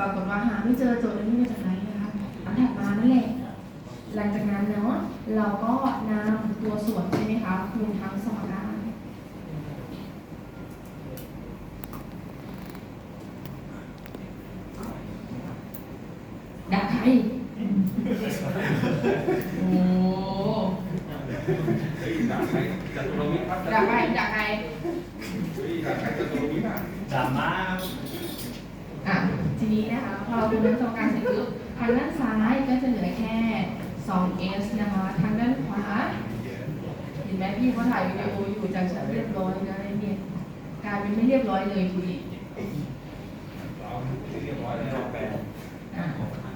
ปรากฏว่าหาไม่เจอโจทย์นี้มาจากไหนนะคะอันถัดมานั่นแหละหลังจากนั้นเนาะเราก็นำตัวส่วนใช่ไหมคะคูณทั้งสมการดักใครโอ้ดักใครจัตุรวิทย์ครับดักใครดักใครดักใครจัตุรวิทย์อะดราม่าอะ ทีนี้นะคะพอเราคูณทั้งสมการเสร็จปุ๊บทางด้านซ้ายก็จะเหลือแค่ 2s นะคะ ทางด้านขวา เห็นไหมพี่เขาถ่ายวิดีโออยู่จากฉันเรียบร้อยนะไอ้เนี่ยกลายเป็นไม่เรียบร้อยเลยทีเดียบร้อยแล้ว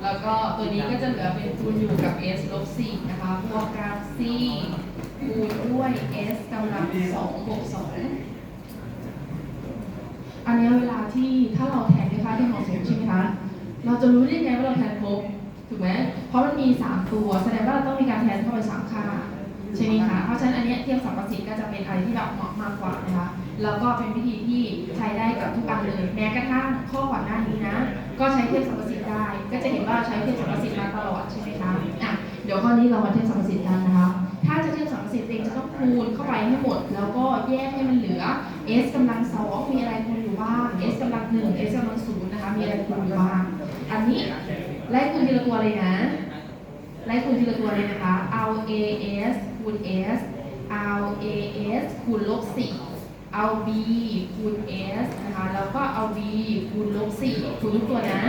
แล้วก็ตัวนี้ก็จะเหลือเป็นคูณอยู่กับ s ลบ4นะคะ บวกกับ c คูณด้วย s กำลัง2บวก2อันนี้เวลาที่ถ้าเราแทน ค่าที่เหมาะสมใช่ไหมคะ เราจะรู้ได้ไงว่าเราแทนครบถูกไหมเพราะมันมี 3 ตัว แสดงว่าเราต้องมีการแทนเข้าไป3ค่าใช่ไหมคะ เพราะฉะนั้นอันนี้เทียบสรรพสิทธิ์ก็จะเป็นอะไรที่แบบเหมาะมากกว่านะคะ แล้วก็เป็นวิธีที่ใช้ได้กับทุกอันเลย แม้กระทั่งข้อก่อนหน้านี้นะ ก็ใช้เทียบสรรพสิทธิ์ได้ ก็จะเห็นว่าใช้เทียบสรรพสิทธิ์มาตลอดใช่ไหมคะ อะ เดี๋ยวข้อนี้เรามาเทียบสรรพสิทธิ์กันนะคะ ถ้าจะเทียบสรรพสิทธิ์เองจะต้องคูณเข้าไปให้หมด แล้วก็แยกให้มันเหลือ s กำลังสองมีอะไรคูณอยู่บ้าง s กำลังหนึ่ง s กำลังศูนย์นะคะมีอะไรคูณอยู่บ้างอันนี้ไล่คูณทีละตัวเลยนะไล่คูณทีละตัวเลยนะคะ เอา as คูณ s เอา as คูณลบ4เอา b คูณ s นะคะแล้วก็เอา b คูณลบ4คูณทุกตัวนะ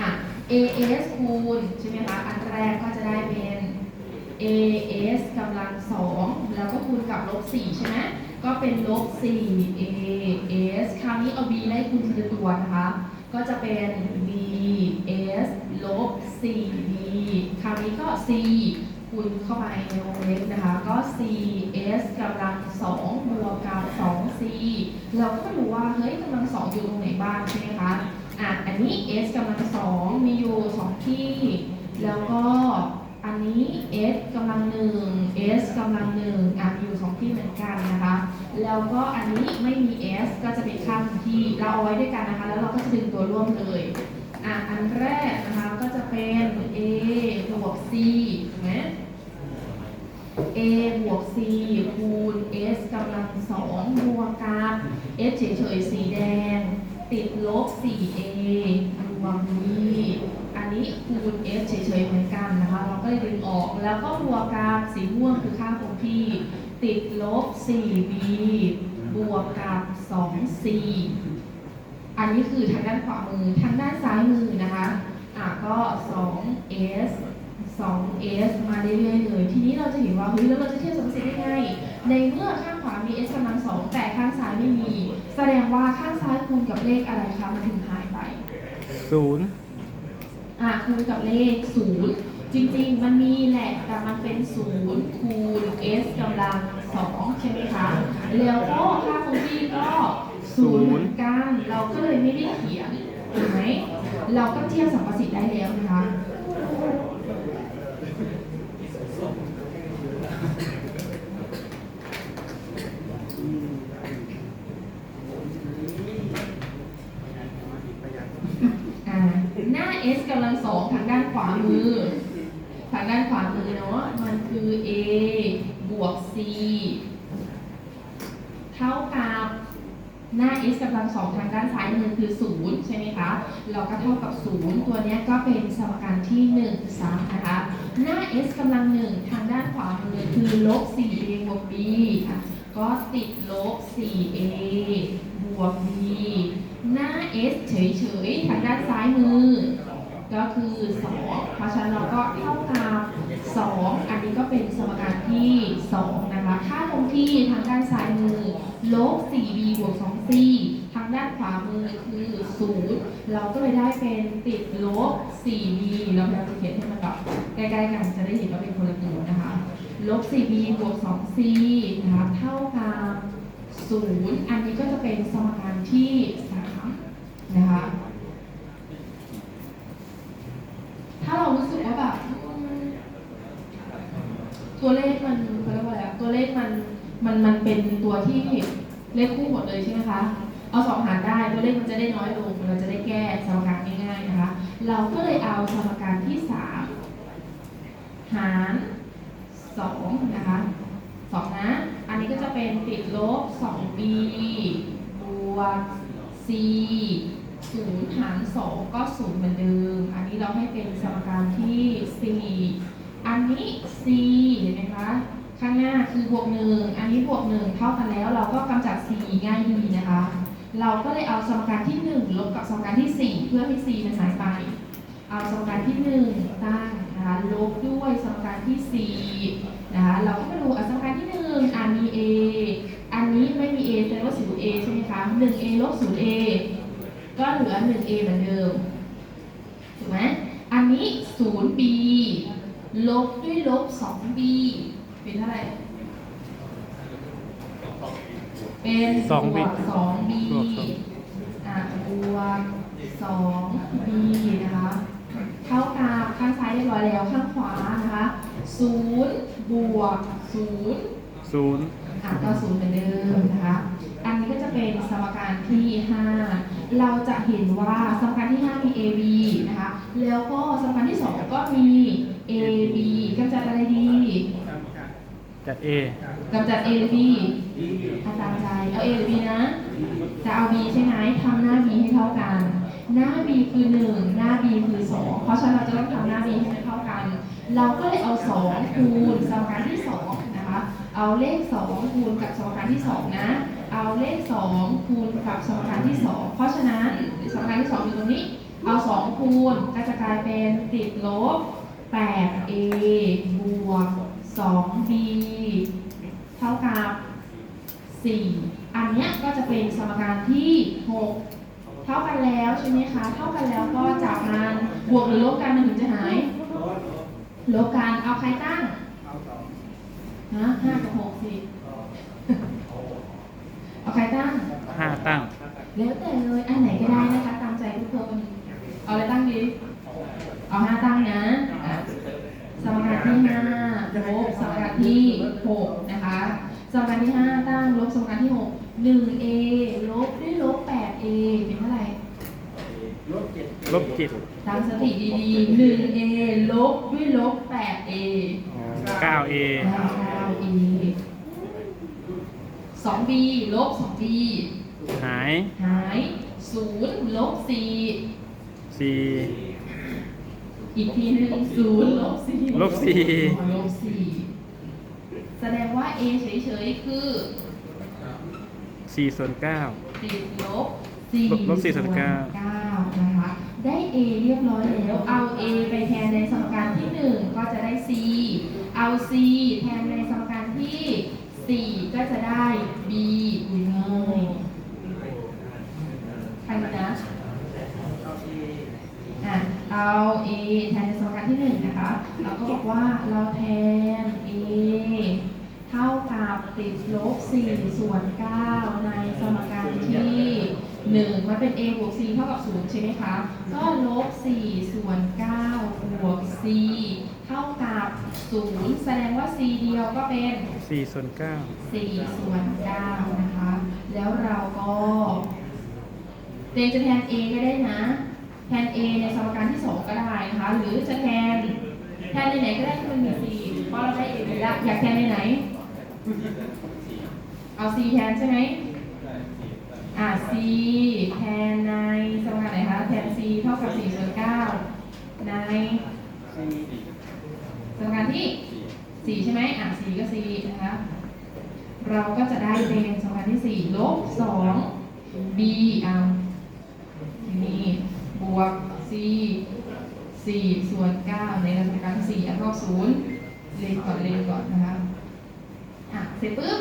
อะ as คูณใช่ไหมคะอันแรกก็จะได้เป็น as กำลังสองแล้วก็คูณกับลบ4ใช่ไหมก็เป็นลบ4 as คราวนี้เอา b ไล่คูณทีละตัวนะคะ ก็จะเป็น b s ลบ4 b คราวนี้ก็ c คูณเข้าไปในวงเล็บนะคะ ก็ c s กำลัง2บวกกับ2 c เราก็ไม่รู้ว่า เฮ้ยกำลังสองอยู่ตรงไหนบ้างใช่ไหมคะอะอันนี้ s กำลังสองมีอยู่สองที่ แล้วก็ นนี้ s กำลังหนึ่ง s กำลังหนึ่งอะอยู่สองที่เหมือนกันนะคะ แล้วก็อันนี้ไม่มี s ก็จะเป็นค่าคงที่เราเอาไว้ด้วยกันนะคะ แล้วเราก็จะดึงตัวร่วมเลยอะอันแรกนะคะก็จะเป็น a บวก c ถูกไหม a บวก c คูณ s กำลังสองบวกกับ s เฉยๆสีแดง ติดลบ 4a รวม b อันนี้คูณ s กแล้วก็บวกกับสีม่วงคือค่าคงที่ ติดลบ 4b บวกกับ 2c อันนี้คือทางด้านขวามือ ทางด้านซ้ายมือนะคะอะก็ 2s 2s มาเรื่อยๆเลย ทีนี้เราจะเห็นว่าเฮ้ยแล้วเราจะเทียบสมมติได้ไง ในเมื่อข้างขวามี s กำลังสองแต่ข้างซ้ายไม่มี แสดงว่าข้างซ้ายคูณกับเลขอะไรคะ มันถึงหายไปศูนย์อะคูณกับเลขศูนย์ จริงๆ มันมีแหละแต่มันเป็นศูนย์คูณ s กำลังสองใช่ไหมคะ แล้วก็ค่าคงที่ก็ศูนย์เหมือนกันเราก็เลยไม่ได้เขียนถูกไหม เราก็เทียบสรรพสิทธิ์ได้แล้วนะคะหน้า s กำลังสองทางด้านขวามือางด้านขวามือเนาะมันคือ a บวก c เท่ากับหน้า s กำลังสองทางด้านซ้ายมือคือศูนย์ใช่ไหมคะ เราก็เท่ากับศูนย์ตัวนี้ก็เป็นสมการที่หนึ่งสามนะคะ หน้า s กำลังหนึ่งทางด้านขวามือคือลบ 4a บวก b ค่ะ ก็ติดลบ 4a บวก b หน้า s เฉยๆ ทางด้านซ้ายมือ ก็คือ2เพราะฉะนั้นเราก็เท่ากับ2อันนี้ก็เป็นสมการที่2นะคะ ค่าคงที่ทางด้านซ้ายมือลบ 4b บวก 2c ทางด้านขวามือคือ 0 เราก็เลยได้เป็นติดลบ 4b เราพยายามจะเขียนให้มันแบบใกล้ๆกันจะได้เห็นว่าเป็นคนละตัวนะคะ ลบ 4b บวก 2c นะคะเท่ากับ0อันนี้ก็จะเป็นสมการที่3นะคะ ถ้าเรารู้สึกว่าแบบอืมตัวเลขมันเขาเรียกว่าอะไรอะตัวเลข มันเป็นตัวที่เลขคู่หมดเลยใช่ไหมคะ เอาสองหารได้ตัวเลขมันจะได้น้อยลง เราจะได้แก้สมการง่ายๆนะคะ เราก็เลยเอาสมการที่สามหารสองนะคะสองนะ อันนี้ก็จะเป็นติดลบ 2b บวก c ศูนย์หารสองก็ศูนย์เหมือนเดิม อันนี้เราให้เป็นสมการที่สี่อันนี้ c เห็นไหมคะ ข้างหน้าคือบวกหนึ่งอันนี้บวกหนึ่งเท่ากันแล้ว เราก็กำจัด c ง่ายดีนะคะ เราก็เลยเอาสมการที่หนึ่งลบกับสมการที่สี่เพื่อให้ c มันหายไป เอาสมการที่หนึ่งตั้งนะคะลบด้วยสมการที่สี่นะคะเราก็มาดูอสมการที่หนึ่งอ่ามี a อันนี้ไม่มี a แสดงว่าศูนย์ a ใช่ไหมคะหนึ่ง a ลบศูนย์ a ก็เหลือหนึ่ง a เหมือนเดิมถูกไหมอันนี้ศูนย์ b ลบด้วยลบสอง b เป็นเท่าไหร่เป็นสอง b บวกสอง b บวกสองอะบวกสอง b นะคะเท่ากับข้างซ้ายเรียบร้อยแล้วข้างขวานะคะศูนย์บวกศูนย์ศูนย์อะก็ศูนย์เหมือนเดิมนะคะอันนี้ก็จะเป็นสมการที่ 5 เราจะเห็นว่าสมการที่ 5 มี a b นะคะ แล้วก็สมการที่ 2 ก็มี a b กำจัดอะไรดี จัด A กำจัด a หรือ b อาตามใจเอา a หรือ b นะ จะเอา b ใช่ไหมทำหน้า b ให้เท่ากัน หน้า b คือ 1 หน้า b คือ 2 เพราะฉะนั้นเราจะต้องทำหน้า b ให้มันเท่ากัน เราก็เลยเอา 2 คูณสมการที่ 2 นะคะ เอาเลข 2 คูณกับสมการที่ 2 นะ เอาเลข 2 คูณกับสมการที่ 2 เพราะฉะนั้นสมการที่ 2 อยู่ตรงนี้ เอา 2 คูณก็จะกลายเป็นติดลบ 8a บวก 2b เท่ากับ 4 อันเนี้ยก็จะเป็นสมการที่ 6 เท่ากันแล้วใช่ไหมคะ เท่ากันแล้วก็จากนั้นบวกหรือลบกันมันถึงจะหาย ลบกัน เอาใครตั้งฮะห้ากับหกสิเอาใครตั้งห้าตั้ง แล้วแต่เลย อันไหนก็ได้นะคะ ตามใจทุกคน เอาอะไรตั้งดี เอาห้าตั้งนะอะส มการที่ห้าลบสมการที่หกนะคะสมการที่ห้าตั้งลบสมการที่หกหนึ่ง a ลบด้วยลบแปด a เป็นเท่าไหร่ลบเจ็ดลบเจ็ดตั้งสติดีๆหนึ่ง a ลบด้วยลบแปด a อ๋อเก้า A ได้เก้า a สอง b ลบสอง b หาย หายศูนย์ลบสี่สี่ อีกทีหนึ่งศูนย์ลบสี่ลบสี่อ๋อลบสี่แสดงว่า a เฉยๆคือสี่ส่วนเก้าติดลบสี่ลบลบสี่ส่วนเก้าเก้านะคะ ได้ a เรียบร้อยแล้ว เอา a ไปแทนในสมการที่หนึ่งก็จะได้ c เอา c แทนในสมการที่สี่ก็จะได้ b อุ้ยง่ายใครนะ อะ เอา a แทนในสมการที่หนึ่งนะคะ เราก็บอกว่าเราแทน a เท่ากับติดลบ 4 ส่วน 9 ในสมการที่ 1 มันเป็น a บวก c เท่ากับ 0 ใช่ไหมคะ ก็ลบ 4 ส่วน 9 บวก c เท่ากับ 0 แสดงว่า c เดียวก็เป็นสี่ส่วนเก้า4ส่วน 9 นะคะ แล้วเราก็เตงจะแทน a ก็ได้นะ แทน a ในสมการที่ 2 ก็ได้นะคะ หรือจะแทนแทนในไหนก็ได้ที่มันมี c เพราะเราได้ a ไปแล้วอยากแทนในไหน เอา c แทนใช่ไหมอ่า c แทนในสมการไหนคะ แทน c เท่ากับ4ส่วน9ในสมการที่ 4 ใช่ไหมอ่า c ก็ c นะคะเราก็จะได้เป็นสมการที่ 4 ลบ 2 b เอาทีนี้บวก c 4 ส่วน 9 ในสมการที่4อันเท่า0เลนก่อนเลนก่อนนะคะอะเสร็จปุ๊บ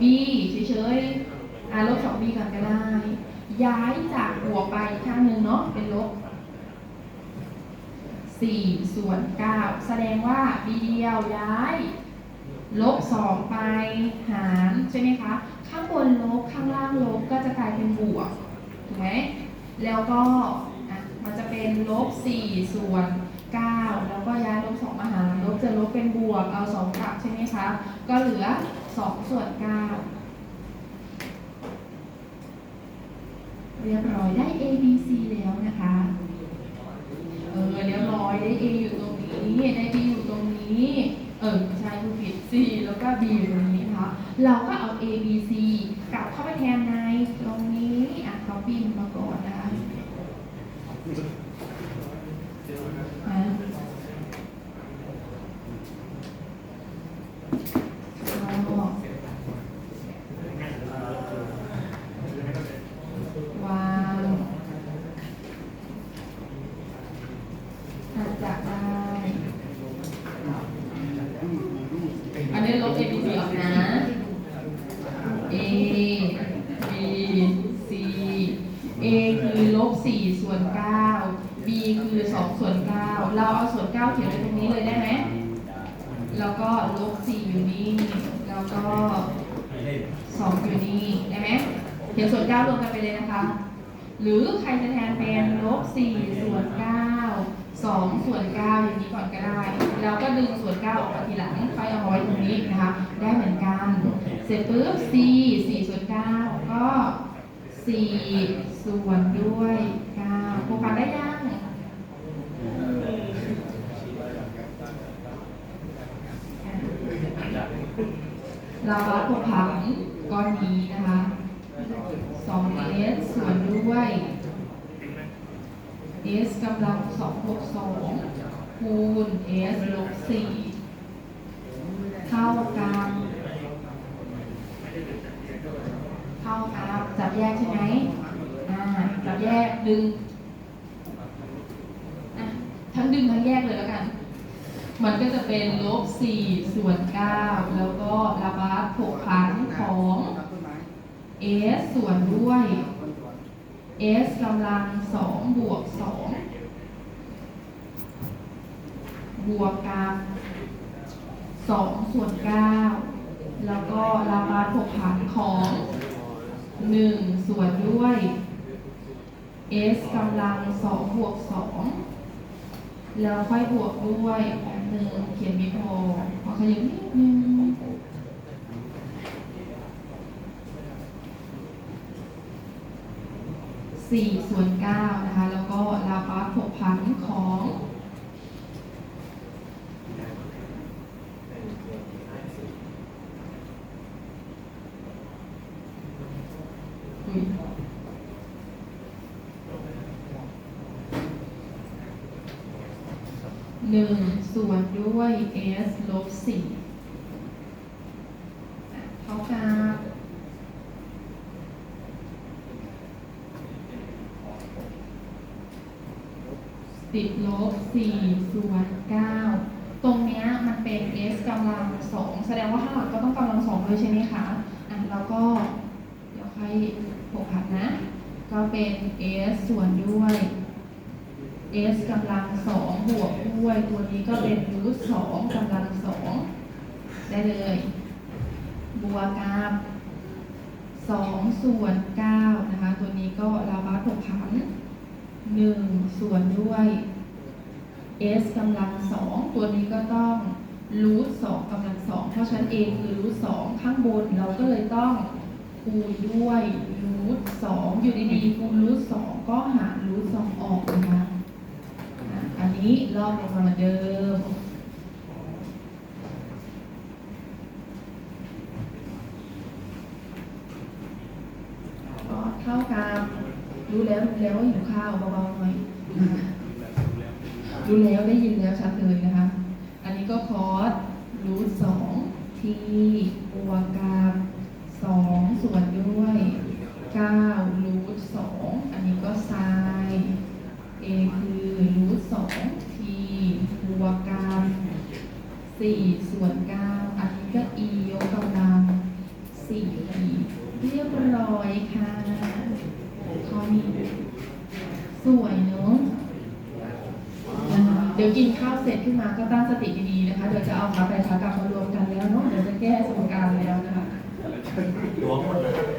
b เฉยๆอะลบ 2b ก่อนก็ได้ ย้ายจากบวกไปข้างหนึ่งเนาะเป็นลบ 4 ส่วน 9 แสดงว่า b เดียวย้าย ลบ 2 ไปหารใช่ไหมคะ ข้างบนลบข้างล่างลบก็จะกลายเป็นบวกถูกไหมแล้วก็ มันจะเป็นลบ4ส่วน9แล้วก็ย้ายลบ2มาหารลบจะลบเป็นบวกเอา2กลับใช่ไหมคะก็เหลือ2ส่วน9เรียบร้อยได้ A B C แล้วนะคะเออเรียบร้อยได้ A อยู่ตรงนี้ได้ B อยู่ตรงนี้เออใช่ผู้ผิด C แล้วก็ D อยู่ตรงนี้นะคะเราก็เอา A B C กลับเข้าไปแทนในตรงนี้อะ copy มันมาก่อน นะคะอะก็วางอาจจะได้ อันนี้ลบ A B C ออกนะ A B C A คือลบ4ส่วน9 B คือ2ส่วน9เราเอาส่วน9เขียนไว้ตรงนี้เลยได้ไหม แล้วก็ลบ4อยู่นี่ ก็2ออยู่นี่ได้ไหมเขียนส่วน9รวมกันไปเลยนะคะ หรือใครจะแทนเป็นลบ4ส่วน9 2ส่วน9อย่างนี้ก่อนก็ได้ แล้วก็ดึงส่วน9ออกมาทีหลังค่อยเอามไว้ตรงนี้นะคะ ได้เหมือนกัน เสร็จปุ๊บ c 4ส่วน9ก็4ส่วนด้วย9โฟกัสได้ยัง เราวัดผกผังก้อนนี้นะคะ 2s ส่วนด้วย s กำลัง2บวก2คูณ s ลบ4เท่ากันเท่ากับจับแยกใช่ไหมอ่าจับแยกดึงอะทั้งดึงทั้งแยกเลยแล้วกัน มันก็จะเป็นลบ4ส่วน9แล้วก็ระบาดผกผันของ s ส่วนด้วย s กำลัง2บวก2บวกกับ2ส่วน9แล้วก็ระบาดผกผันของ1ส่วนด้วย s กำลัง2บวก2แล้วค่อยบวกด้วย อันหนึ่งเขียนไม่พอขอขยับนิดนึงสี่ส่วนเก้านะคะ แล้วก็ลาปาผกพันของหนึ่ง ด้วย s ลบสี่เท่ากับติดลบสี่ส่วนเก้าตรงเนี้ยมันเป็น s กำลังสองแสดงว่าข้างหลังก็ต้องกำลังสองด้วยใช่ไหมคะอะแล้วก็ เดี๋ยวค่อยหกผัดนะ ก็เป็น s ส่วนด้วย s กำลังสองบวกด้วยตัวนี้ก็เป็นรูทสองกำลังสองได้เลย บวกกับสองส่วนเก้านะคะ ตัวนี้ก็ลาบาถกผันหนึ่งส่วนด้วย s กำลังสองตัวนี้ก็ต้องรูทสองกำลังสองเพราะฉะนั้น a คือรูทสองข้างบนเราก็เลยต้องคูณด้วยรูทสองอยู่ดีๆคูณรูทสองก็หารรูทสองออกนะคะ นนี้ลอกลงมาเหมือนเดิม ก็เท่ากับรู้แล้วรู้แล้วว่าหิวข้าวเบาๆหน่อยรู้แล้วได้ยินแล้วชัดเลยนะคะ อันนี้ก็คอสรูทสองทีบวกกับสองส่วนด้วยเก้ารูทสองอันนี้ก็ไซน์ a คือรูทสองทีบวกกัน สี่ส่วนเก้าอันนี้ก็ e ยกกำลังสี่เรียบร้อยค่ะข้อนี้สวยเนอะเดี๋ยวกินข้าวเสร็จขึ้นมาก็ตั้งสติดีๆนะคะ เดี๋ยวจะเอามาไปชากลับมารวมกันแล้วเนาะ เดี๋ยวจะแก้สมการแล้วนะคะตัวหมดเลย